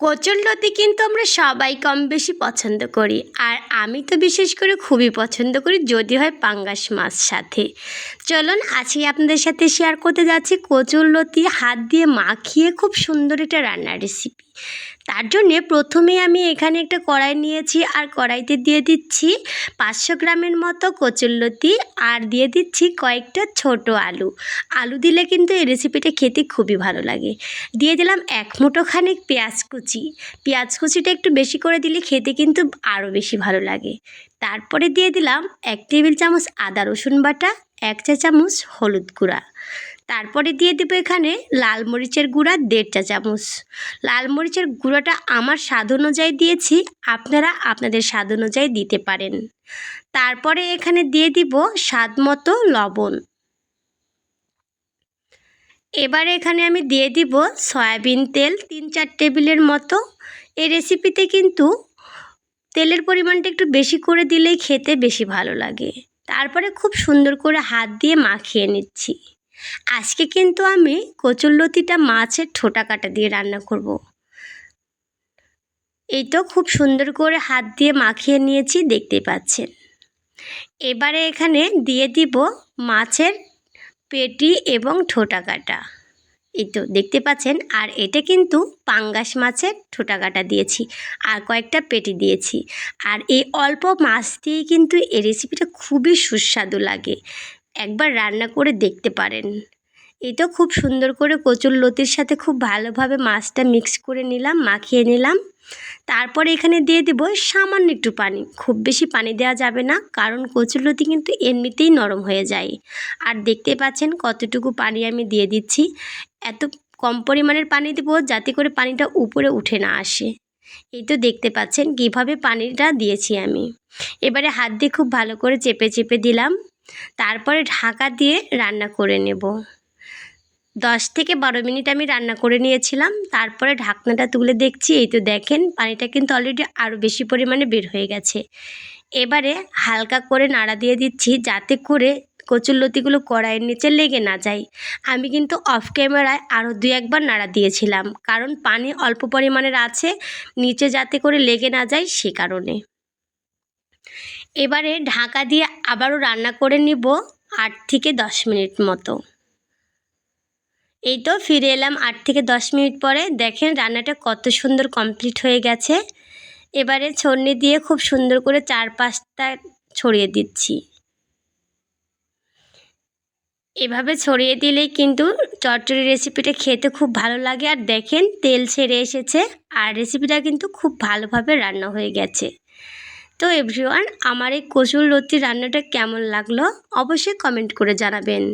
কচুরলতি কিন্তু আমরা সবাই কম বেশি পছন্দ করি। আর আমি তো বিশেষ করে খুবই পছন্দ করি যদি হয় পাঙ্গাস মাছ সাথে। চলুন, আজকে আপনাদের সাথে শেয়ার করতে যাচ্ছি কচুরলতি হাত দিয়ে মাখিয়ে খুব সুন্দর একটা রান্নার রেসিপি তার জন্যে প্রথমে আমি এখানে একটা কড়াই নিয়েছি, আর কড়াইতে দিয়ে দিচ্ছি পাঁচশো গ্রামের মতো কচুরলতি, আর দিয়ে দিচ্ছি কয়েকটা ছোট আলু। আলু দিলে কিন্তু এই রেসিপিটা খেতে খুবই ভালো লাগে। দিয়ে দিলাম এক মুঠো খানিক পেঁয়াজ কুচি। পেঁয়াজ কুচিটা একটু বেশি করে দিলে খেতে কিন্তু আরও বেশি ভালো লাগে। তারপরে দিয়ে দিলাম এক টেবিল চামচ আদা রসুন বাটা, এক চা চামচ হলুদ গুঁড়া। তারপরে দিয়ে দেবো এখানে লাল মরিচের গুঁড়া দেড় চা চামচ। লাল মরিচের গুঁড়োটা আমার স্বাদ অনুযায়ী দিয়েছি, আপনারা আপনাদের স্বাদ অনুযায়ী দিতে পারেন। তারপরে এখানে দিয়ে দিব স্বাদ মতো লবণ। এবার এখানে আমি দিয়ে দিব সয়াবিন তেল তিন চার টেবিলের মতো। এই রেসিপিতে কিন্তু তেলের পরিমাণটা একটু বেশি করে দিলেই খেতে বেশি ভালো লাগে। তারপরে খুব সুন্দর করে হাত দিয়ে মাখিয়ে নিচ্ছি। আজকে কিন্তু আমি কচুরলতিটা মাছের ঠোঁটা কাটা দিয়ে রান্না করব। এই তো খুব সুন্দর করে হাত দিয়ে মাখিয়ে নিয়েছি দেখতে পাচ্ছেন। এবারে এখানে দিয়ে দিব মাছের পেটি এবং ঠোঁটা কাটা। এই তো দেখতে পাচ্ছেন, আর এটা কিন্তু পাঙ্গাস মাছের ঠোঁটা কাটা দিয়েছি, আর কয়েকটা পেটি দিয়েছি। আর এই অল্প মাছ দিয়েই কিন্তু এই রেসিপিটা খুবই সুস্বাদু লাগে। একবার রান্না করে দেখতে পারেন। তো খুব সুন্দর করে কচুর লতির সাথে খুব ভালোভাবে মাছটা মিক্স করে নিলাম, মাখিয়ে নিলাম। তারপরে এখানে দিয়ে দেব সামান্য একটু পানি। খুব বেশি পানি দেওয়া যাবে না, কারণ কচুরলতি কিন্তু এমনিতেই নরম হয়ে যায়। আর দেখতে পাচ্ছেন কতটুকু পানি আমি দিয়ে দিচ্ছি। এত কম পরিমাণের পানি দেবো যাতে করে পানিটা উপরে উঠে না আসে। এই তো দেখতে পাচ্ছেন কীভাবে পানিটা দিয়েছি আমি। এবারে হাত দিয়ে খুব ভালো করে চেপে চেপে দিলাম। তারপরে ঢাকা দিয়ে রান্না করে নেব। দশ থেকে বারো মিনিট আমি রান্না করে নিয়েছিলাম। তারপরে ঢাকনাটা তুলে দেখছি, এই তো দেখেন পানিটা কিন্তু অলরেডি আরও বেশি পরিমাণে বের হয়ে গেছে। এবারে হালকা করে নাড়া দিয়ে দিচ্ছি যাতে করে কচুরলতিগুলো কড়াইয়ের নিচে লেগে না যায়। আমি কিন্তু অফ ক্যামেরায় আরও দু একবার নাড়া দিয়েছিলাম, কারণ পানি অল্প পরিমাণের আছে, নিচে যাতে করে লেগে না যায় সে কারণে। এবারে ঢাকা দিয়ে আবারও রান্না করে নিব আট থেকে দশ মিনিট মতো। এই তো ফিরে এলাম আট থেকে দশ মিনিট পরে। দেখেন রান্নাটা কত সুন্দর কমপ্লিট হয়ে গেছে। এবারে ছড়নি দিয়ে খুব সুন্দর করে চার পাঁচটা ছড়িয়ে দিচ্ছি। এভাবে ছড়িয়ে দিলেই কিন্তু চটচড়ি রেসিপিটা খেতে খুব ভালো লাগে। আর দেখেন তেল ছেড়ে এসেছে। আর রেসিপিটা কিন্তু খুব ভালোভাবে রান্না হয়ে গেছে। তো এভরিওয়ান আমার এই কচুর লতির রান্নাটা কেমন লাগল? অবশ্যই কমেন্ট করে জানাবেন।